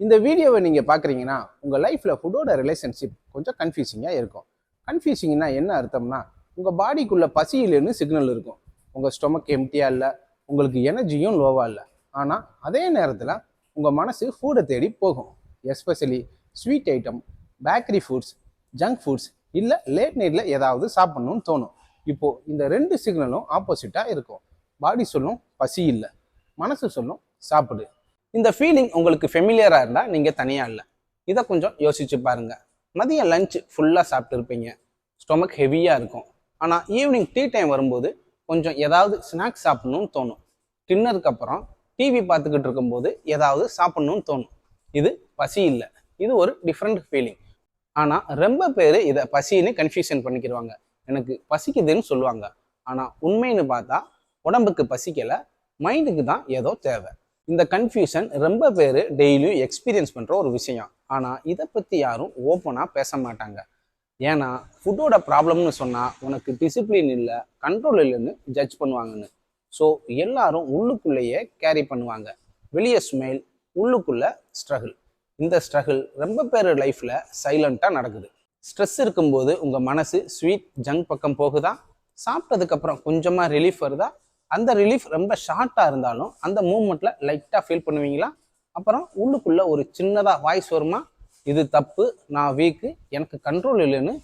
இந்த வீடியோவை நீங்கள் பார்க்குறீங்கன்னா உங்கள் லைஃப்பில் ஃபுட்டோட ரிலேஷன்ஷிப் கொஞ்சம் கன்ஃபியூசிங்காக இருக்கும். கன்ஃபியூசிங்னா என்ன அர்த்தம்னா உங்கள் பாடிக்குள்ளே பசியிலேருந்து சிக்னல் இருக்கும். உங்கள் ஸ்டொமக் எம்டியாக இல்லை உங்களுக்கு எனர்ஜியும் லோவாக இல்லை. ஆனால் அதே நேரத்தில் உங்கள் மனசு ஃபுட்டை தேடி போகும். Especially sweet item bakery foods junk foods இல்லை லேட் நைட்டில் ஏதாவது சாப்பிட்ணுன்னு தோணும். இப்போது இந்த ரெண்டு சிக்னலும் ஆப்போசிட்டாக இருக்கும். பாடி சொல்லும் பசி இல்லை மனசு சொல்லும் சாப்பிடு. இந்த ஃபீலிங் உங்களுக்கு ஃபெமிலியராக இருந்தால் நீங்கள் தனியாக இல்லை. இதை கொஞ்சம் யோசிச்சு பாருங்கள் மதியம் லஞ்ச் ஃபுல்லாக சாப்பிட்டு இருப்பீங்க ஸ்டொமக் ஹெவியாக இருக்கும். ஆனால் ஈவினிங் டீ டைம் வரும்போது கொஞ்சம் ஏதாவது ஸ்நாக்ஸ் சாப்பிட்ணுன்னு தோணும். டின்னருக்கு அப்புறம் டிவி பார்த்துக்கிட்டு இருக்கும்போது ஏதாவது சாப்பிட்ணுன்னு தோணும். இது பசி இல்லை. இது ஒரு டிஃப்ரெண்ட் ஃபீலிங் ஆனால் ரொம்ப பேர் இதை பசின்னு கன்ஃபியூஷன் பண்ணிக்கிடுவாங்க எனக்கு பசிக்குதுன்னு சொல்லுவாங்க. ஆனால் உண்மைன்னு பார்த்தா உடம்புக்கு பசிக்கலை மைண்டுக்கு தான் ஏதோ தேவை. இந்த கன்ஃபியூஷன் ரொம்ப பேர் டெய்லியும் எக்ஸ்பீரியன்ஸ் பண்ணுற ஒரு விஷயம். ஆனால் இதை பற்றி யாரும் ஓப்பனாக பேச மாட்டாங்க. ஏன்னா ஃபுட்டோட ப்ராப்ளம்னு சொன்னால் உனக்கு டிசிப்ளின் இல்லை கண்ட்ரோல் இல்லைன்னு ஜட்ஜ் பண்ணுவாங்கன்னு. ஸோ எல்லாரும் உள்ளுக்குள்ளேயே கேரி பண்ணுவாங்க. வெளியே ஸ்மெயில் உள்ளுக்குள்ளே ஸ்ட்ரகிள் இந்த ஸ்ட்ரகிள் ரொம்ப பேர் லைஃப்பில் சைலண்ட்டாக நடக்குது. ஸ்ட்ரெஸ் இருக்கும்போது உங்கள் மனசு ஸ்வீட் ஜங்க் பக்கம் போகுதா? சாப்பிட்டதுக்கப்புறம் கொஞ்சமாக ரிலீஃப் வருதா? அந்த ரிலீஃப் ரொம்ப ஷார்ட்டாக இருந்தாலும் அந்த மூமெண்ட்டில் லைட்டாக ஃபீல் பண்ணுவீங்களா? அப்புறம் உள்ளுக்குள்ளே ஒரு சின்னதாக வாய்ஸ் வருமா? இது தப்பு நான் வீக்கு எனக்கு கண்ட்ரோல் இல்லைன்னு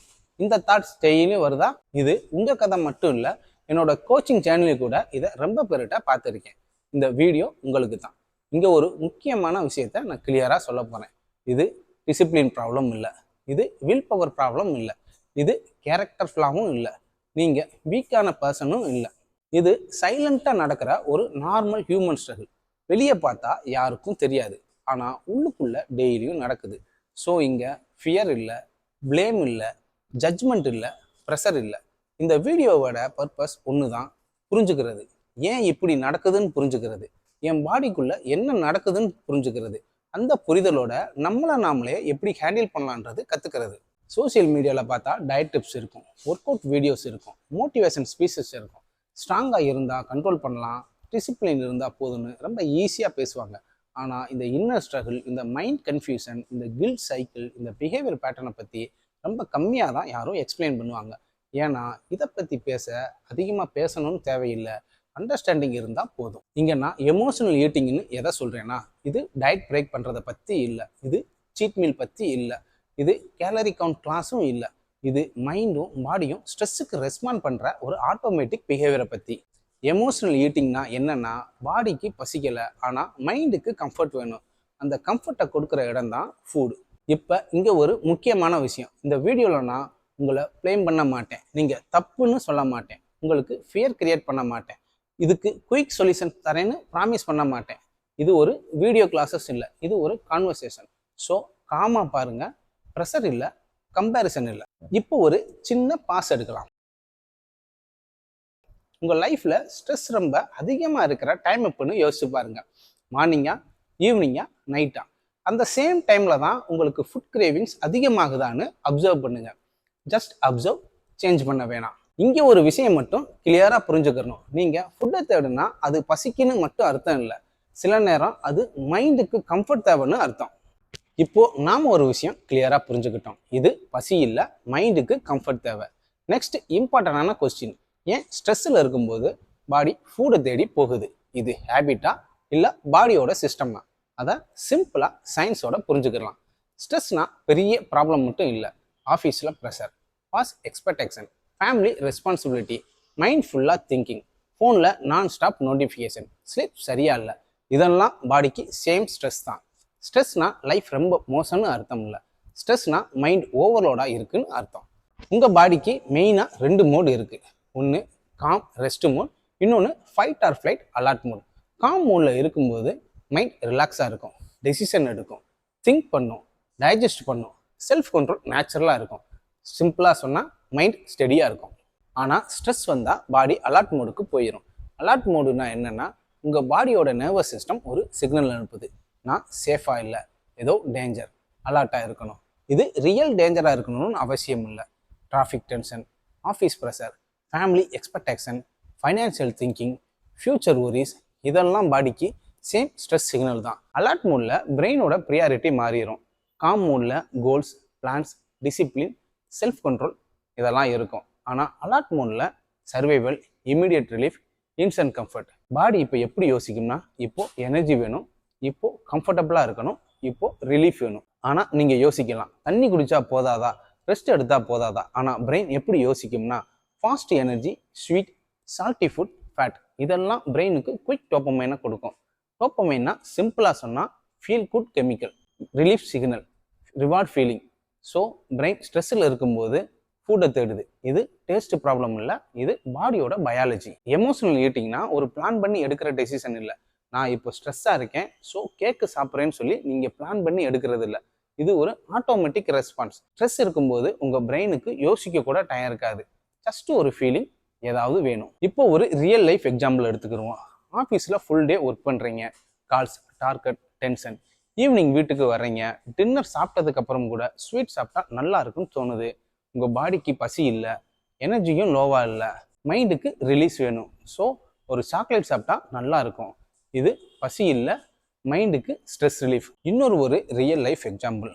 இந்த தாட்ஸ் டெய்லியும் வருதா? இது உங்கள் கதை மட்டும் இல்லை என்னோட கோச்சிங் சேனலில் கூட இதை ரொம்ப பேர்கிட்ட பார்த்துருக்கேன். இந்த வீடியோ உங்களுக்கு தான். இங்கே ஒரு முக்கியமான விஷயத்த நான் கிளியராக சொல்ல போகிறேன் இது டிசிப்ளின் ப்ராப்ளம் இல்லை. இது வில் பவர் ப்ராப்ளம் இல்லை. இது கேரக்டர் ஃப்ளாவும் இல்லை. நீங்கள் வீக்கான பர்சனும் இல்லை. இது சைலண்ட்டாக நடக்கிற ஒரு நார்மல் ஹியூமன் ஸ்ட்ரகிள் வெளியே பார்த்தா யாருக்கும் தெரியாது. ஆனால் உள்ளுக்குள்ள டெய்லியும் நடக்குது. ஸோ இங்கே ஃபியர் இல்லை ப்ளேம் இல்லை ஜட்ஜ்மெண்ட் இல்லை ப்ரெஷர் இல்லை. இந்த வீடியோவோட பர்பஸ் ஒன்று தான் புரிஞ்சுக்கிறது. ஏன் இப்படி நடக்குதுன்னு புரிஞ்சுக்கிறது. என் பாடிக்குள்ளே என்ன நடக்குதுன்னு புரிஞ்சுக்கிறது. அந்த புரிதலோட நம்மளை நாமளே எப்படி ஹேண்டில் பண்ணலான்றது கற்றுக்கிறது சோஷியல் மீடியாவில் பார்த்தா டயட் டிப்ஸ் இருக்கும் ஒர்க் அவுட் வீடியோஸ் இருக்கும் மோட்டிவேஷன் ஸ்பீச்சஸ் இருக்கும். ஸ்ட்ராங்காக இருந்தால் கண்ட்ரோல் பண்ணலாம் டிசிப்ளின் இருந்தால் போதும்னு ரொம்ப ஈஸியாக பேசுவாங்க. ஆனால் இந்த இன்னர் ஸ்ட்ரகிள் இந்த மைண்ட் கன்ஃபியூஷன் இந்த கில்ட் சைக்கிள் இந்த பிஹேவியர் பேட்டர்னை பற்றி ரொம்ப கம்மியாக தான் யாரும் எக்ஸ்பிளைன் பண்ணுவாங்க. ஏன்னா இதை பற்றி பேச அதிகமாக பேசணும்னு தேவையில்லை. அண்டர்ஸ்டாண்டிங் இருந்தால் போதும். இங்கே நான் எமோஷனல் ஈட்டிங்னு எதை சொல்கிறேன்னா இது டயட் பிரேக் பண்ணுறதை பற்றி இல்லை. இது சீட் மீல் பற்றி இல்லை. இது கேலரி கவுண்ட் கிளாஸும் இல்லை. இது மைண்டும் பாடியும் ஸ்ட்ரெஸ்ஸுக்கு ரெஸ்பாண்ட் பண்ணுற ஒரு ஆட்டோமேட்டிக் பிஹேவியரை பற்றி எமோஷனல் ஈட்டிங்னா என்னென்னா பாடிக்கு பசிக்கலை ஆனால் மைண்டுக்கு கம்ஃபர்ட் வேணும். அந்த கம்ஃபர்ட்டை கொடுக்குற இடம் தான் ஃபுட் இப்போ இங்கே ஒரு முக்கியமான விஷயம். இந்த வீடியோவில் நான் உங்களை ப்ளேம் பண்ண மாட்டேன். நீங்கள் தப்புன்னு சொல்ல மாட்டேன். உங்களுக்கு ஃபியர் கிரியேட் பண்ண மாட்டேன். இதுக்கு குயிக் சொல்யூஷன் தரேன்னு ப்ராமிஸ் பண்ண மாட்டேன். இது ஒரு வீடியோ கிளாஸஸ் இல்லை. இது ஒரு கான்வர்சேஷன் ஸோ காமாக பாருங்கள் ப்ரெஷர் இல்லை. கம்பேரிசன் இல்லை. இப்போ ஒரு சின்ன பாஸ் எடுக்கலாம். உங்கள் லைஃப்பில் ஸ்ட்ரெஸ் ரொம்ப அதிகமாக இருக்கிற டைம் எப்போன்னு யோசிச்சு பாருங்க. மார்னிங்கா ஈவினிங்கா நைட்டா அந்த சேம் டைமில் தான் உங்களுக்கு ஃபுட் கிரேவிங்ஸ் அதிகமாகுதான்னு அப்சர்வ் பண்ணுங்க. ஜஸ்ட் அப்சர்வ் சேஞ்ச் பண்ண வேணாம். இங்கே ஒரு விஷயம் மட்டும் கிளியராக புரிஞ்சுக்கணும். நீங்கள் ஃபுட்டை தேடுனா அது பசிக்குன்னு மட்டும் அர்த்தம் இல்லை. சில நேரம் அது மைண்டுக்கு கம்ஃபர்ட் தேவைன்னு அர்த்தம். இப்போது நாம் ஒரு விஷயம் கிளியராக புரிஞ்சுக்கிட்டோம். இது பசி இல்லை மைண்டுக்கு கம்ஃபர்ட் தேவை. நெக்ஸ்ட் இம்பார்ட்டண்டான கொஸ்டின் ஏன் ஸ்ட்ரெஸ்ஸில் இருக்கும்போது பாடி ஃபுட்டை தேடி போகுது? இது ஹேபிட்டா இல்லை பாடியோட சிஸ்டமா அதை சிம்பிளாக சயின்ஸோட புரிஞ்சுக்கலாம். ஸ்ட்ரெஸ்னால் பெரிய ப்ராப்ளம் மட்டும் இல்லை ஆஃபீஸில் pressure boss expectation family responsibility mind ஃபுல்லாக திங்கிங் ஃபோனில் நான் ஸ்டாப் நோட்டிஃபிகேஷன் ஸ்லீப் சரியா இல்லை இதெல்லாம் பாடிக்கு சேம் ஸ்ட்ரெஸ் தான். ஸ்ட்ரெஸ்னா லைஃப் ரொம்ப மோசம்னு அர்த்தம் இல்லை. ஸ்ட்ரெஸ்னா மைண்ட் ஓவர்லோடாக இருக்குன்னு அர்த்தம். உங்கள் பாடிக்கு மெயினாக ரெண்டு மோடு இருக்குது ஒன்று காம் ரெஸ்ட் மோட் இன்னொன்று fight or flight alert mode calm மோடில் இருக்கும்போது மைண்ட் ரிலாக்ஸாக இருக்கும். டெசிஷன் எடுக்கும். திங்க் பண்ணும். டைஜஸ்ட் பண்ணும். செல்ஃப் கண்ட்ரோல் நேச்சுரலாக இருக்கும். சிம்பிளாக சொன்னால் மைண்ட் ஸ்டெடியாக இருக்கும். ஆனால் ஸ்ட்ரெஸ் வந்தால் பாடி அலர்ட் மோடுக்கு போயிடும் அலர்ட் மோடுனா என்னென்னா உங்கள் பாடியோட நர்வஸ் சிஸ்டம் ஒரு சிக்னல் அனுப்புது. நான் சேஃபாக இல்லை. ஏதோ டேஞ்சர் அலர்ட்டாக இருக்கணும். இது ரியல் டேஞ்சராக இருக்கணும்னு அவசியம் இல்லை. Traffic tension office pressure family expectation financial thinking future worries இதெல்லாம் பாடிக்கு சேம் ஸ்ட்ரெஸ் சிக்னல் தான். அலர்ட் மூடில் பிரெயினோட ப்ரியாரிட்டி மாறிடும் காம் மூடில் goals plans discipline self control இதெல்லாம் இருக்கும். ஆனால் அலர்ட் மூடில் survival immediate relief instant comfort body இப்போ எப்படி யோசிக்கும்னா இப்போது எனர்ஜி வேணும் இப்போ கம்ஃபர்டபுளாக இருக்கணும். இப்போ ரிலீஃப் வேணும். ஆனால் நீங்கள் யோசிக்கலாம். தண்ணி குடித்தா போதாதா? ரெஸ்ட் எடுத்தால் போதாதா? ஆனால் பிரெயின் எப்படி யோசிக்கும்னா fast energy sweet salty food fat இதெல்லாம் பிரெயினுக்கு குயிக் டோப்பமைனை கொடுக்கும். டோப்பமைன்னா சிம்பிளாக சொன்னால் feel good chemical relief signal reward feeling so brain ஸ்ட்ரெஸ்ஸில் இருக்கும்போது ஃபுட்டை தேடுது. இது டேஸ்ட் ப்ராப்ளம் இல்லை இது பாடியோட பயாலஜி எமோஷனல் ஈட்டிங்னா ஒரு பிளான் பண்ணி எடுக்கிற டெசிஷன் இல்லை. நான் இப்போ ஸ்ட்ரெஸ்ஸாக இருக்கேன் ஸோ கேக்கு சாப்பிட்றேன்னு சொல்லி நீங்கள் பிளான் பண்ணி எடுக்கிறது இல்லை இது ஒரு ஆட்டோமேட்டிக் ரெஸ்பான்ஸ் ஸ்ட்ரெஸ் இருக்கும்போது உங்கள் பிரெயினுக்கு யோசிக்க கூட டைம் இருக்காது. ஜஸ்ட் ஒரு ஃபீலிங் ஏதாவது வேணும். இப்போ ஒரு ரியல் லைஃப் எக்ஸாம்பிள் எடுத்துக்கிடுவோம். ஆஃபீஸில் ஃபுல் டே ஒர்க் பண்ணுறீங்க கால்ஸ் டார்கெட் டென்ஷன் ஈவினிங் வீட்டுக்கு வர்றீங்க. டின்னர் சாப்பிட்டதுக்கப்புறம் கூட ஸ்வீட் சாப்பிட்டா நல்லா இருக்குன்னு தோணுது. உங்கள் பாடிக்கு பசி இல்லை. எனர்ஜியும் லோவாக இல்லை. மைண்டுக்கு ரிலீஸ் வேணும். ஸோ ஒரு சாக்லேட் சாப்பிட்டா நல்லா இருக்கும். இது பசி இல்லை மைண்டுக்கு ஸ்ட்ரெஸ் ரிலீஃப் இன்னொரு ஒரு ரியல் லைஃப் எக்ஸாம்பிள்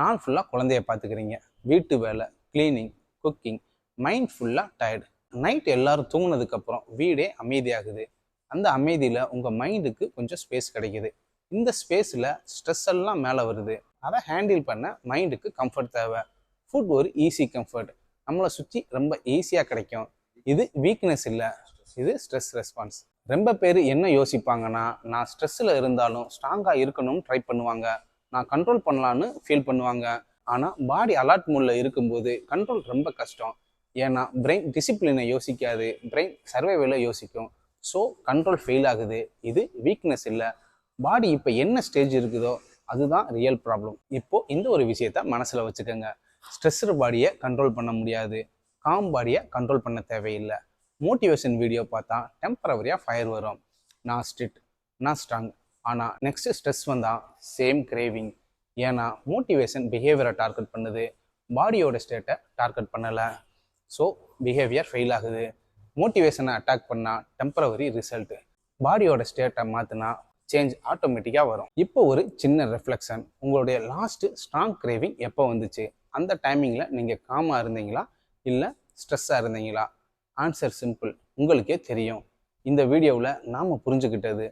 நாள் ஃபுல்லாக குழந்தைய பார்த்துக்கிறீங்க. வீட்டு வேலை க்ளீனிங் குக்கிங் மைண்ட் ஃபுல்லாக டயர்டு நைட் எல்லாரும் தூங்கினதுக்கப்புறம் வீடே அமைதியாகுது. அந்த அமைதியில் உங்கள் மைண்டுக்கு கொஞ்சம் ஸ்பேஸ் கிடைக்குது. இந்த ஸ்பேஸில் ஸ்ட்ரெஸ் எல்லாம் மேலே வருது. அதை ஹேண்டில் பண்ண மைண்டுக்கு கம்ஃபர்ட் தேவை. ஃபுட் ஒரு ஈஸி கம்ஃபர்ட் நம்மளை சுற்றி ரொம்ப ஈஸியாக கிடைக்கும். இது வீக்னஸ் இல்லை. இது ஸ்ட்ரெஸ் ரெஸ்பான்ஸ் ரொம்ப பேர் என்ன யோசிப்பாங்கன்னா நான் ஸ்ட்ரெஸ்ஸில் இருந்தாலும் ஸ்ட்ராங்காக இருக்கணும்னு ட்ரை பண்ணுவாங்க. நான் கண்ட்ரோல் பண்ணலான்னு ஃபீல் பண்ணுவாங்க. ஆனால் பாடி அலர்ட் மூடில் இருக்கும்போது கண்ட்ரோல் ரொம்ப கஷ்டம். ஏன்னா பிரெயின் டிசிப்ளினை யோசிக்காது. பிரெயின் சர்வைவலை யோசிக்கும். ஸோ கண்ட்ரோல் ஃபெயில் ஆகுது. இது வீக்னஸ் இல்லை. பாடி இப்போ என்ன ஸ்டேஜ் இருக்குதோ அதுதான் ரியல் ப்ராப்ளம் இப்போது இந்த ஒரு விஷயத்த மனசில் வச்சுக்கோங்க. ஸ்ட்ரெஸ்ஸர் பாடியை கண்ட்ரோல் பண்ண முடியாது. காம் பாடியை கண்ட்ரோல் பண்ண தேவையில்லை. மோட்டிவேஷன் வீடியோ பார்த்தா டெம்பரவரியாக ஃபயர் வரும். நான் ஸ்ட்ரிட் நான் ஸ்ட்ராங் ஆனால் நெக்ஸ்ட் ஸ்ட்ரெஸ் வந்தால் சேம் கிரேவிங் ஏன்னா மோட்டிவேஷன் பிஹேவியரை டார்கெட் பண்ணுது. பாடியோட ஸ்டேட்டை டார்கெட் பண்ணலை. ஸோ பிஹேவியர் ஃபெயில் ஆகுது. மோட்டிவேஷனை அட்டாக் பண்ணால் டெம்பரவரி ரிசல்ட்டு பாடியோட ஸ்டேட்டை மாற்றினா சேஞ்ச் ஆட்டோமேட்டிக்காக வரும். இப்போ ஒரு சின்ன ரெஃப்ளெக்ஷன் உங்களுடைய லாஸ்ட்டு ஸ்ட்ராங் கிரேவிங் எப்போ வந்துச்சு? அந்த டைமிங்கில் நீங்கள் காமாக இருந்தீங்களா? இல்லை ஸ்ட்ரெஸ்ஸாக இருந்தீங்களா? ஆன்சர் சிம்பிள் உங்களுக்கே தெரியும். இந்த வீடியோவில் நாம் புரிஞ்சுக்கிட்டது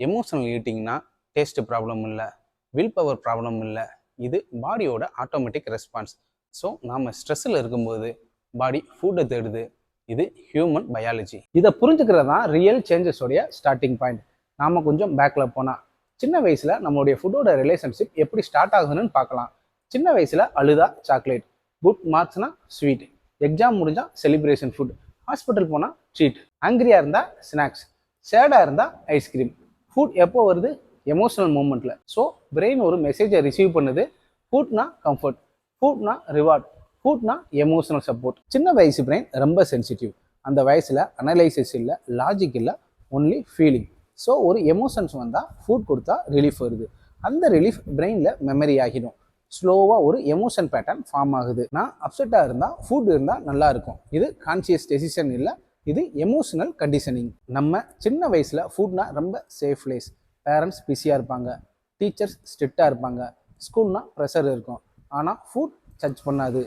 எமோஷனல் ஈட்டிங்னா டேஸ்ட் ப்ராப்ளம் இல்லை வில் பவர் ப்ராப்ளம் இல்லை. இது பாடியோட ஆட்டோமேட்டிக் ரெஸ்பான்ஸ் ஸோ நாம் ஸ்ட்ரெஸ்ஸில் இருக்கும்போது பாடி ஃபுட்டை தேடுது. இது ஹியூமன் பயாலஜி இதை புரிஞ்சுக்கிறது தான் ரியல் சேஞ்சஸோடைய ஸ்டார்டிங் பாயிண்ட் நாம் கொஞ்சம் பேக்கில் போனால் சின்ன வயசில் நம்மளுடைய ஃபுட்டோட ரிலேஷன்ஷிப் எப்படி ஸ்டார்ட் ஆகுதுன்னு பார்க்கலாம். சின்ன வயசில் அழுதா சாக்லேட் குட் மார்க்ஸ்னால் ஸ்வீட் எக்ஸாம் முடிஞ்சால் செலிப்ரேஷன் ஃபுட் ஹாஸ்பிட்டல் போனால் ட்ரீட் ஆங்கிரியாக இருந்தால் ஸ்நாக்ஸ் சேடாக இருந்தால் ஐஸ்கிரீம் ஃபுட் எப்போ வருது? எமோஷனல் மூமெண்ட்டில் ஸோ பிரெயின் ஒரு மெசேஜை ரிசீவ் பண்ணுது. ஃபுட்னா கம்ஃபர்ட் ஃபுட்னா ரிவார்ட் ஃபுட்னா எமோஷனல் சப்போர்ட் சின்ன வயசு பிரெயின் ரொம்ப சென்சிட்டிவ் அந்த வயசில் அனலைசிஸ் இல்லை லாஜிக் இல்லை ஒன்லி ஃபீலிங் ஸோ ஒரு எமோஷன்ஸ் வந்தால் ஃபுட் கொடுத்தா ரிலீஃப் வருது. அந்த ரிலீஃப் பிரெயினில் மெமரி ஆகிடும். ஸ்லோவாக ஒரு எமோஷன் பேட்டர்ன் ஃபார்ம் ஆகுது. நான் அப்செட்டாக இருந்தால் ஃபுட் இருந்தால் நல்லா இருக்கும். இது கான்சியஸ் டெசிஷன் இல்லை இது எமோஷனல் கண்டிஷனிங் நம்ம சின்ன வயசில் ஃபுட்னா ரொம்ப சேஃப் பிளேஸ் பேரண்ட்ஸ் பிஸியாக இருப்பாங்க டீச்சர்ஸ் ஸ்ட்ரிக்டாக இருப்பாங்க. ஸ்கூல்னால் ப்ரெஷர் இருக்கும். ஆனால் ஃபுட் ஜட்ஜ் பண்ணாது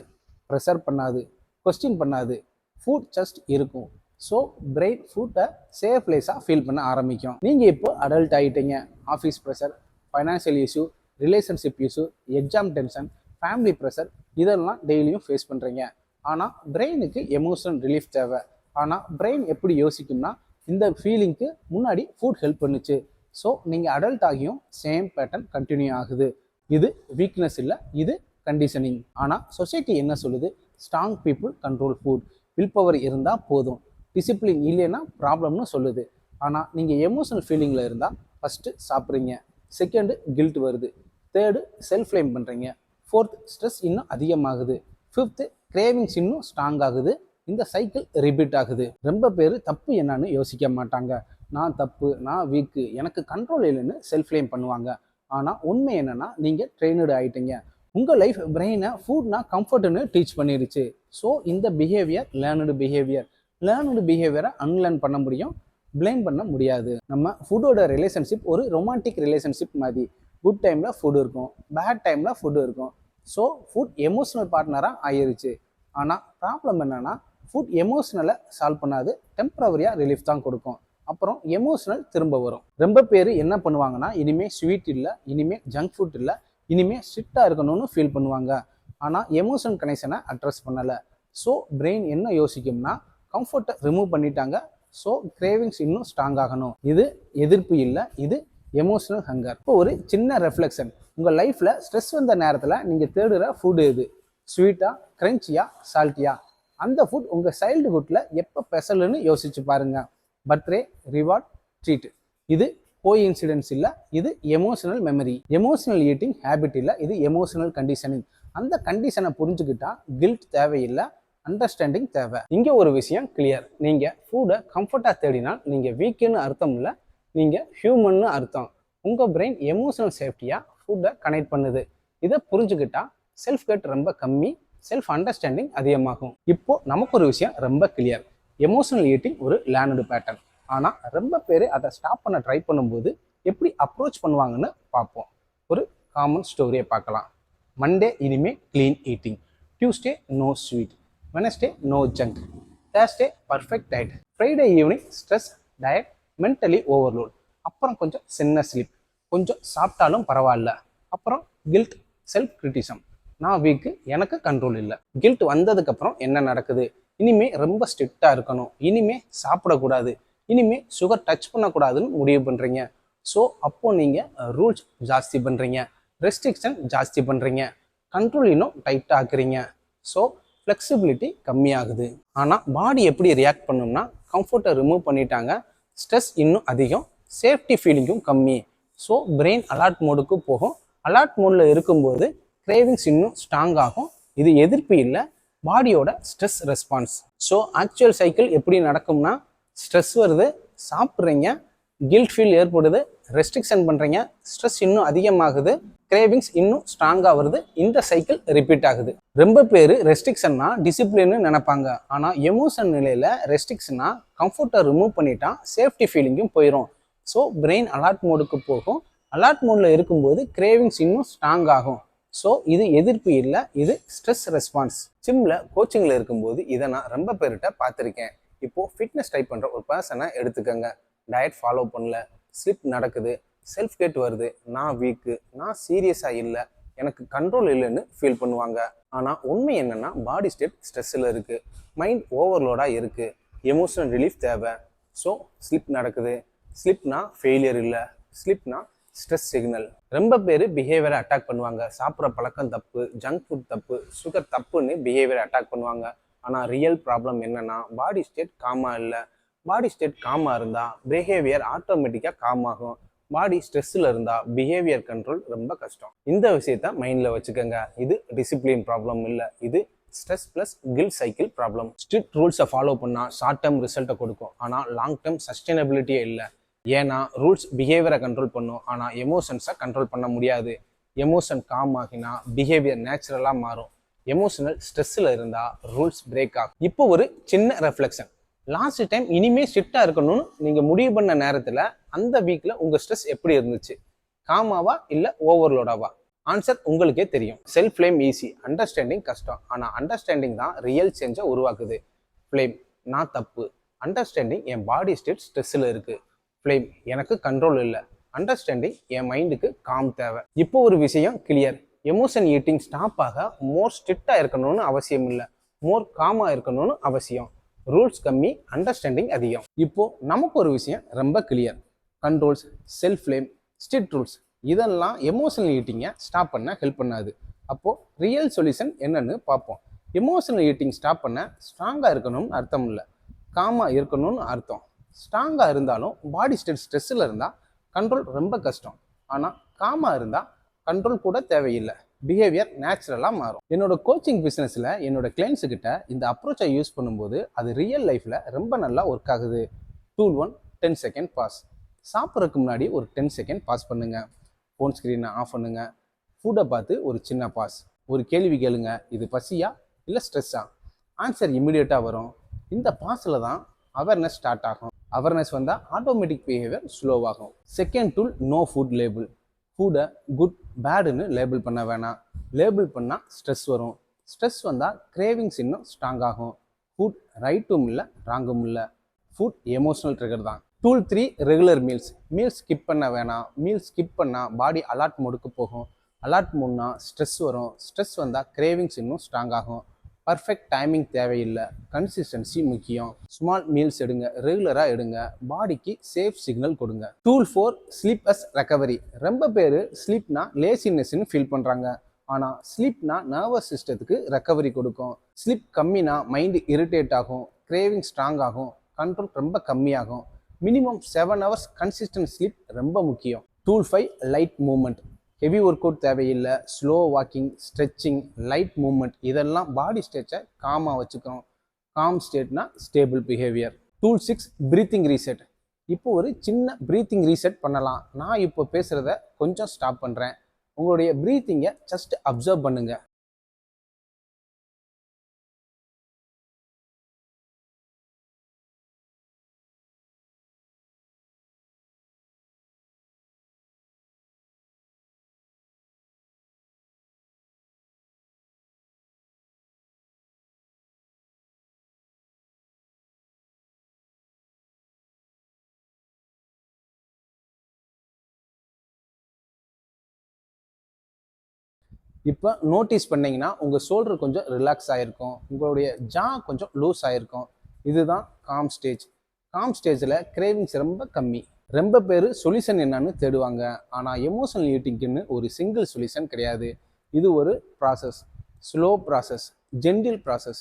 ப்ரெஷர் பண்ணாது கொஸ்டின் பண்ணாது. ஃபுட் ஜஸ்ட் இருக்கும். ஸோ பிரெயின் ஃபுட்டை சேஃப் பிளேஸாக ஃபீல் பண்ண ஆரம்பிக்கும். நீங்கள் இப்போ adult ஆகிட்டீங்க office pressure financial issue relationship issue exam tension family pressure இதெல்லாம் டெய்லியும் ஃபேஸ் பண்ணுறீங்க ஆனால் பிரெயினுக்கு எமோஷனல் ரிலீஃப் தேவை. ஆனால் பிரெயின் எப்படி யோசிக்கும்னா இந்த ஃபீலிங்க்கு முன்னாடி ஃபுட் ஹெல்ப் பண்ணுச்சு. ஸோ நீங்கள் அடல்ட் ஆகியும் சேம் பேட்டர்ன் கண்டினியூ ஆகுது. இது வீக்னஸ் இல்லை இது கண்டிஷனிங் ஆனால் சொசைட்டி என்ன சொல்லுது? Strong people control food will power இருந்தால் போதும். டிசிப்ளின் இல்லைன்னா ப்ராப்ளம்னு சொல்லுது. ஆனால் நீங்கள் எமோஷனல் ஃபீலிங்கில் இருந்தால் ஃபஸ்ட்டு சாப்பிட்றீங்க. செகண்டு கில்ட் வருது. தேர்டு செல்ஃப் ப்ளேம் பண்ணுறீங்க ஃபோர்த் ஸ்ட்ரெஸ் இன்னும் அதிகமாகுது. ஃபிஃப்த்து கிரேவிங்ஸ் இன்னும் ஸ்ட்ராங் ஆகுது. இந்த சைக்கிள் ரிப்பீட் ஆகுது. ரொம்ப பேர் தப்பு என்னன்னு யோசிக்க மாட்டாங்க. நான் தப்பு நான் வீக்கு எனக்கு கண்ட்ரோல் இல்லைன்னு செல்ஃப் ப்ளேம் பண்ணுவாங்க. ஆனால் உண்மை என்னன்னா நீங்கள் ட்ரெயினடு ஆகிட்டீங்க உங்கள் லைஃப் பிரெயினை ஃபுட்னா கம்ஃபர்ட்னு டீச் பண்ணிருச்சு. ஸோ இந்த பிஹேவியர் லேர்னடு பிஹேவியர் லேர்னடு பிஹேவியரை அன்லேர்ன் பண்ண முடியும். பிளேம் பண்ண முடியாது. நம்ம ஃபுட்டோட ரிலேஷன்ஷிப் ஒரு ரொமான்டிக் ரிலேஷன்ஷிப் மாதிரி. குட் டைமில் ஃபுட் இருக்கும். பேட் டைமில் ஃபுட் இருக்கும். ஸோ ஃபுட் எமோஷ்னல் பார்ட்னராக ஆயிருச்சு. ஆனால் ப்ராப்ளம் என்னென்னா ஃபுட் எமோஷ்னலை சால்வ் பண்ணாது. டெம்பரவரியாக ரிலீஃப் தான் கொடுக்கும். அப்புறம் எமோஷ்னல் திரும்ப வரும். ரொம்ப பேர் என்ன பண்ணுவாங்கன்னா இனிமே ஸ்வீட் இல்லை இனிமேல் ஜங்க் ஃபுட் இல்லை இனிமேல் ஸ்ட்ரிக்டாக இருக்கணும்னு ஃபீல் பண்ணுவாங்க. ஆனால் எமோஷன் கனெக்ஷனை அட்ரஸ் பண்ணலை. ஸோ பிரெயின் என்ன யோசிக்கும்னா கம்ஃபர்ட்டை ரிமூவ் பண்ணிட்டாங்க. ஸோ கிரேவிங்ஸ் இன்னும் ஸ்ட்ராங் ஆகணும். இது எதிர்ப்பு இல்லை இது எமோஷனல் ஹங்கர் இப்போ ஒரு சின்ன ரெஃப்ளெக்ஷன் உங்கள் லைஃப்பில் ஸ்ட்ரெஸ் வந்த நேரத்தில் நீங்கள் தேடுற ஃபுட் எது? ஸ்வீட்டா கிரன்ச்சியா சால்ட்டியா அந்த ஃபுட் உங்கள் சைல்டுஹுட்டில் எப்போ ஸ்பெஷல்னு யோசிச்சு பாருங்க. பர்த்டே ரிவார்ட் ட்ரீட் இது போய் இன்சிடென்ட்ஸ் இல்லை இது emotional memory emotional eating habit இல்லை இது எமோஷனல் கண்டிஷனிங் அந்த கண்டிஷனை புரிஞ்சுக்கிட்டா கில்ட் தேவையில்லை அண்டர்ஸ்டாண்டிங் தேவை. இங்கே ஒரு விஷயம் கிளியர் நீங்கள் ஃபுட்டை கம்ஃபர்ட்டாக தேடினால் நீங்கள் வீக்குன்னு அர்த்தம் இல்லை நீங்கள் ஹியூமன்னு அர்த்தம். உங்கள் பிரெயின் எமோஷனல் சேஃப்டியாக ஃபுட்டை கனெக்ட் பண்ணுது. இதை புரிஞ்சுக்கிட்டா செல்ஃப் கட் ரொம்ப கம்மி செல்ஃப் அண்டர்ஸ்டாண்டிங் அதிகமாகும். இப்போது நமக்கு ஒரு விஷயம் ரொம்ப கிளியர் எமோஷனல் ஈட்டிங் ஒரு லேர்னடு பேட்டர்ன் ஆனால் ரொம்ப பேர் அதை ஸ்டாப் பண்ண ட்ரை பண்ணும்போது எப்படி அப்ரோச் பண்ணுவாங்கன்னு பார்ப்போம். ஒரு காமன் ஸ்டோரியை பார்க்கலாம். மண்டே இனிமே clean eating Tuesday no sweet Wednesday no junk Thursday perfect diet Friday evening stress diet mentally overload அப்புறம் கொஞ்சம் சின்ன ஸ்லீப் கொஞ்சம் சாப்பிட்டாலும் பரவாயில்ல. அப்புறம் கில்ட் செல்ஃப் கிரிட்டிசம் நான் வீக்கு எனக்கு கண்ட்ரோல் இல்லை. கில்ட் வந்ததுக்கப்புறம் என்ன நடக்குது? இனிமே ரொம்ப ஸ்ட்ரிக்டாக இருக்கணும். இனிமே சாப்பிடக்கூடாது. இனிமே சுகர் டச் பண்ணக்கூடாதுன்னு முடிவு பண்ணுறீங்க ஸோ அப்போது நீங்கள் ரூல்ஸ் ஜாஸ்தி பண்ணுறீங்க ரெஸ்ட்ரிக்ஷன் ஜாஸ்தி பண்ணுறீங்க கண்ட்ரோல் இன்னும் டைட்டாக ஆக்குறீங்க ஸோ ஃப்ளெக்சிபிலிட்டி கம்மியாகுது. ஆனால் பாடி எப்படி ரியாக்ட் பண்ணும்னா கம்ஃபர்ட்டை ரிமூவ் பண்ணிட்டாங்க. ஸ்ட்ரெஸ் இன்னும் அதிகம் சேஃப்டி ஃபீலிங்கும் கம்மி. ஸோ பிரெயின் அலர்ட் மோடுக்கு போகும். அலர்ட் மோடில் இருக்கும்போது கிரேவிங்ஸ் இன்னும் ஸ்ட்ராங் ஆகும். இது எதிர்ப்பு இல்லை பாடியோட stress response so actual cycle எப்படி நடக்கும்னா ஸ்ட்ரெஸ் வருது சாப்பிட்றீங்க கில்ட் ஃபீல் ஏற்படுது ரெஸ்ட்ரிக்ஷன் பண்ணுறீங்க ஸ்ட்ரெஸ் இன்னும் அதிகமாகுது கிரேவிங்ஸ் இன்னும் ஸ்ட்ராங்காக வருது இந்த சைக்கிள் ரிப்பீட் ஆகுது. ரொம்ப பேர் ரெஸ்ட்ரிக்ஷன்னா டிசிப்ளின்னு நினைப்பாங்க. ஆனால் எமோஷன் நிலையில் ரெஸ்ட்ரிக்ஷனா கம்ஃபர்ட்டை ரிமூவ் பண்ணிட்டா சேஃப்டி ஃபீலிங்கும் போயிடும் ஸோ பிரெயின் அலர்ட் மோடுக்கு போகும். அலர்ட் மோடில் இருக்கும்போது கிரேவிங்ஸ் இன்னும் ஸ்ட்ராங் ஆகும். ஸோ இது எதிர்ப்பு இல்லை இது ஸ்ட்ரெஸ் ரெஸ்பான்ஸ் ஜிம்மில் கோச்சிங்கில் இருக்கும்போது இதை நான் ரொம்ப பேர்கிட்ட பார்த்துருக்கேன். இப்போது ஃபிட்னஸ் டைப் பண்ணுற ஒரு பர்சனை எடுத்துக்கோங்க. டயட் ஃபாலோ பண்ணல. ஸ்லிப் நடக்குது செல்ஃப் கேட் வருது நான் வீக்கு நான் சீரியஸாக இல்லை எனக்கு கண்ட்ரோல் இல்லைன்னு ஃபீல் பண்ணுவாங்க. ஆனால் உண்மை என்னென்னா பாடி ஸ்டேட் ஸ்ட்ரெஸ்ஸில் இருக்குது மைண்ட் ஓவர்லோடாக இருக்குது எமோஷனல் ரிலீஃப் தேவை. ஸோ ஸ்லிப் நடக்குது ஸ்லிப்னா ஃபெயிலியர் இல்லை ஸ்லிப்னா ஸ்ட்ரெஸ் சிக்னல் ரொம்ப பேர் பிஹேவியரை அட்டாக் பண்ணுவாங்க. சாப்பிட்ற பழக்கம் தப்பு ஜங்க் ஃபுட் தப்பு சுகர் தப்புன்னு பிஹேவியரை அட்டாக் பண்ணுவாங்க. ஆனால் ரியல் ப்ராப்ளம் என்னன்னா பாடி ஸ்டேட் காமாக இல்லை பாடி ஸ்டேட் காமாக இருந்தால் பிஹேவியர் ஆட்டோமேட்டிக்காக காம் ஆகும். பாடி ஸ்ட்ரெஸ்ஸில் இருந்தால் பிஹேவியர் கண்ட்ரோல் ரொம்ப கஷ்டம். இந்த விஷயத்த மைண்டில் வச்சுக்கோங்க. இது டிசிப்ளின் ப்ராப்ளம் இல்லை. இது stress plus guilt cycle problem strict ரூல்ஸை ஃபாலோ பண்ணால் ஷார்ட் டேர்ம் ரிசல்ட்டை கொடுக்கும். ஆனால் லாங் டேர்ம் சஸ்டைனபிலிட்டியே இல்லை. ஏன்னா ரூல்ஸ் பிஹேவியரை கண்ட்ரோல் பண்ணும். ஆனால் எமோஷன்ஸை கண்ட்ரோல் பண்ண முடியாது. எமோஷன் காம் ஆகினா பிஹேவியர் நேச்சுரலாக மாறும். எமோஷனல் ஸ்ட்ரெஸ்ஸில் இருந்தால் ரூல்ஸ் பிரேக் ஆகும். இப்போ ஒரு சின்ன ரெஃப்ளெக்ஷன் லாஸ்ட் டைம் இனிமே ஸ்ட்ரிக்டாக இருக்கணும்னு நீங்கள் முடிவு பண்ண நேரத்தில் அந்த வீக்கில் உங்கள் ஸ்ட்ரெஸ் எப்படி இருந்துச்சு? காமாவா இல்லை ஓவர்லோடாவா ஆன்சர் உங்களுக்கே தெரியும். செல்ஃப் ஃப்ளேம் ஈஸி அண்டர்ஸ்டாண்டிங் கஷ்டம். ஆனால் அண்டர்ஸ்டாண்டிங் தான் ரியல் சேஞ்சை உருவாக்குது. ஃப்ளேம் நான் தப்பு. அண்டர்ஸ்டாண்டிங் என் பாடி ஸ்டேட் ஸ்ட்ரெஸ்ஸில் இருக்குது ஃப்ளேம் எனக்கு கண்ட்ரோல் இல்லை. அண்டர்ஸ்டாண்டிங் என் மைண்டுக்கு காம் தேவை. இப்போ ஒரு விஷயம் கிளியர் எமோஷன் ஈட்டிங் ஸ்டாப் ஆக மோர் ஸ்ட்ரிக்டாக இருக்கணும்னு அவசியம் இல்லை. மோர் காமாக இருக்கணும்னு அவசியம். ரூல்ஸ் கம்மி அண்டர்ஸ்டாண்டிங் அதிகம். இப்போ நமக்கு ஒரு விஷயம் ரொம்ப clear controls self blame strict rules இதெல்லாம் எமோஷனல் ஈட்டிங்கை ஸ்டாப் பண்ண ஹெல்ப் பண்ணாது. அப்போது ரியல் சொல்யூஷன் என்னன்னு பார்ப்போம். எமோஷனல் ஈட்டிங் ஸ்டாப் பண்ண ஸ்ட்ராங்காக இருக்கணும்னு அர்த்தம் இல்லை. காமாக இருக்கணும்னு அர்த்தம். ஸ்ட்ராங்காக இருந்தாலும் பாடி ஸ்டேட் ஸ்ட்ரெஸ்ஸில் இருந்தால் கண்ட்ரோல் ரொம்ப கஷ்டம். ஆனால் காமாக இருந்தால் கண்ட்ரோல் கூட தேவையில்லை. பிஹேவியர் நேச்சுரலாக மாறும். என்னோட கோச்சிங் பிஸ்னஸில் என்னோட clients கிட்ட இந்த அப்ரோச்சை யூஸ் பண்ணும்போது அது ரியல் லைஃப்பில் ரொம்ப நல்லா ஒர்க் ஆகுது. Tool one ten second pause சாப்பிட்றதுக்கு முன்னாடி ஒரு டென் செகண்ட் பாஸ் பண்ணுங்க. ஃபோன் ஸ்க்ரீனை ஆஃப் பண்ணுங்க. ஃபுட்டை பார்த்து ஒரு சின்ன பாஸ் ஒரு கேள்வி கேளுங்க. இது பசியா இல்லை ஸ்ட்ரெஸ்ஸா ஆன்சர் இமிடியேட்டாக வரும். இந்த பாஸில் தான் அவேர்னஸ் ஸ்டார்ட் ஆகும். அவேர்னஸ் வந்தால் automatic behaviour ஸ்லோவாகும் second tool no food label ஃபுட்டை குட் பேடுன்னு லேபிள் பண்ண வேணாம். லேபிள் பண்ணால் ஸ்ட்ரெஸ் வரும். ஸ்ட்ரெஸ் வந்தால் கிரேவிங்ஸ் இன்னும் ஸ்ட்ராங் ஆகும். ஃபுட் ரைட்டும் இல்லை ராங்கும் இல்லை. ஃபுட் எமோஷனல் ட்ரிகர் தான். Tool three regular meals meals skip பண்ண வேணாம். மீல்ஸ் ஸ்கிப் பண்ணால் பாடி அலாட் மோடுக்கு போகும். அலாட் மோட்னா ஸ்ட்ரெஸ் வரும். ஸ்ட்ரெஸ் வந்தால் கிரேவிங்ஸ் இன்னும் ஸ்ட்ராங் ஆகும். பர்ஃபெக்ட் டைமிங் தேவையில்லை. கன்சிஸ்டன்சி முக்கியம். ஸ்மால் மீல்ஸ் எடுங்க. ரெகுலராக எடுங்க. பாடிக்கு சேஃப் சிக்னல் கொடுங்க. Tool four sleep as recovery ரொம்ப பேர் ஸ்லீப்னா லேசினஸ்ன்னு ஃபீல் பண்ணுறாங்க ஆனால் ஸ்லீப்னா நர்வஸ் சிஸ்டத்துக்கு ரெக்கவரி கொடுக்கும். ஸ்லீப் கம்மினா மைண்டு இரிட்டேட் ஆகும். கிரேவிங் ஸ்ட்ராங் ஆகும். கண்ட்ரோல் ரொம்ப கம்மியாகும். Minimum seven hours consistent sleep ரொம்ப முக்கியம். Tool five light movement heavy work out தேவையில்லை. Slow walking stretching light movement இதெல்லாம் பாடி ஸ்ட்ரெச்சை காமாக வச்சுக்கிறோம் calm ஸ்டேட்னா stable behaviour tool six breathing reset இப்போ ஒரு சின்ன ப்ரீத்திங் ரீசெட் பண்ணலாம். நான் இப்போ பேசுகிறத கொஞ்சம் ஸ்டாப் பண்ணுறேன் உங்களுடைய ப்ரீத்திங்கை ஜஸ்ட் அப்சர்வ் பண்ணுங்கள் இப்போ நோட்டீஸ் பண்ணிங்கன்னா உங்கள் ஷோல்டர் கொஞ்சம் ரிலாக்ஸ் ஆகிருக்கும் உங்களுடைய ஜா கொஞ்சம் லூஸ் ஆகிருக்கும் இதுதான் காம் ஸ்டேஜ் காம் ஸ்டேஜில் கிரேவிங்ஸ் ரொம்ப கம்மி. ரொம்ப பேர் சொல்யூஷன் என்னன்னு தேடுவாங்க. ஆனால் எமோஷனல் ஈட்டிங்க்குன்னு ஒரு சிங்கிள் சொல்யூஷன் கிடையாது. இது ஒரு process slow process gentle process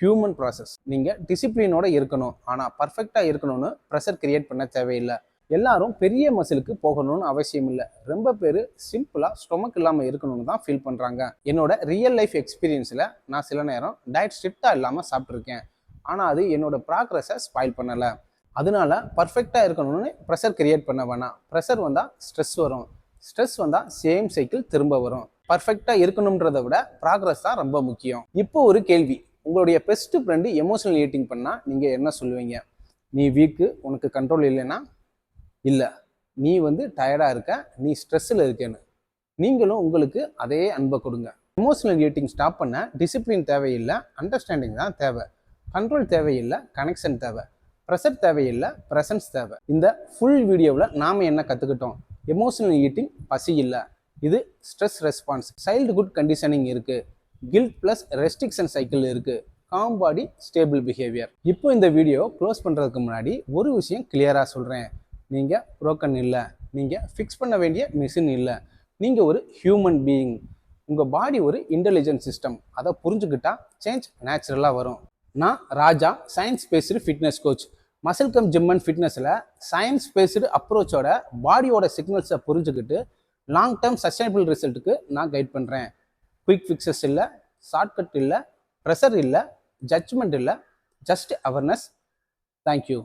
human process நீங்கள் டிசிப்ளினோட இருக்கணும். ஆனால் பர்ஃபெக்டாக இருக்கணும்னு ப்ரெஷர் கிரியேட் பண்ண தேவையில்லை. எல்லாரும் பெரிய மசிலுக்கு போகணும்னு அவசியம் இல்லை. ரொம்ப பேர் சிம்பிளாக ஸ்டொமக் இல்லாமல் இருக்கணும்னு தான் ஃபீல் பண்ணுறாங்க என்னோட ரியல் லைஃப் எக்ஸ்பீரியன்ஸில் நான் சில நேரம் டயட் ஸ்ட்ரிக்டாக இல்லாமல் சாப்பிட்ருக்கேன் ஆனால் அது என்னோட ப்ராக்ரஸை ஸ்பாயில் பண்ணலை. அதனால பர்ஃபெக்டாக இருக்கணும்னு ப்ரெஷர் கிரியேட் பண்ண வேணாம். ப்ரெஷர் வந்தால் ஸ்ட்ரெஸ் வரும். ஸ்ட்ரெஸ் வந்தால் சேம் சைக்கிள் திரும்ப வரும். பர்ஃபெக்டாக இருக்கணுன்றதை விட ப்ராக்ரஸ் தான் ரொம்ப முக்கியம். இப்போ ஒரு கேள்வி. உங்களுடைய பெஸ்ட் ஃப்ரெண்டு எமோஷனல் ஈட்டிங் பண்ணால் நீங்கள் என்ன சொல்லுவீங்க? நீ வீக்கு உனக்கு கண்ட்ரோல் இல்லைன்னா இல்லை. நீ வந்து டயர்டாக இருக்க. நீ ஸ்ட்ரெஸ்ஸில் இருக்கேன்னு. நீங்களும் உங்களுக்கு அதே அன்பை கொடுங்க. எமோஷனல் ஈட்டிங் ஸ்டாப் பண்ண டிசிப்ளின் தேவையில்லை. அண்டர்ஸ்டாண்டிங் தான் தேவை. கண்ட்ரோல் தேவையில்லை. கனெக்ஷன் தேவை. ப்ரெஷர் தேவையில்லை. ப்ரெசன்ஸ் தேவை. இந்த ஃபுல் வீடியோவில் நாம் என்ன கற்றுக்கிட்டோம் எமோஷனல் ஈட்டிங் பசி இல்லை. இது stress response childhood conditioning இருக்குது கில்ட் ப்ளஸ் ரெஸ்ட்ரிக்ஷன் சைக்கிள் இருக்குது காம் பாடி ஸ்டேபிள் பிஹேவியர் இப்போ இந்த வீடியோ க்ளோஸ் பண்ணுறதுக்கு முன்னாடி ஒரு விஷயம் கிளியராக சொல்கிறேன் நீங்கள் புரோக்கன் இல்லை. நீங்கள் ஃபிக்ஸ் பண்ண வேண்டிய மிஷின் இல்லை. நீங்கள் ஒரு ஹியூமன் பீயிங் உங்கள் பாடி ஒரு இன்டெலிஜென்ட் சிஸ்டம் அதை புரிஞ்சுக்கிட்டா சேஞ்ச் நேச்சுரலாக வரும். நான் Raja science based fitness coach muscle come gym and ஃபிட்னஸில் science based அப்ரோச்சோட பாடியோட சிக்னல்ஸை புரிஞ்சுக்கிட்டு லாங் டேர்ம் சஸ்டைனபிள் ரிசல்ட்டுக்கு நான் கைட் பண்ணுறேன் குயிக் ஃபிக்ஸஸ் இல்லை ஷார்ட்கட் இல்லை ப்ரெஷர் இல்லை ஜட்ஜ்மெண்ட் இல்லை ஜஸ்ட் அவேர்னஸ் தேங்க்யூ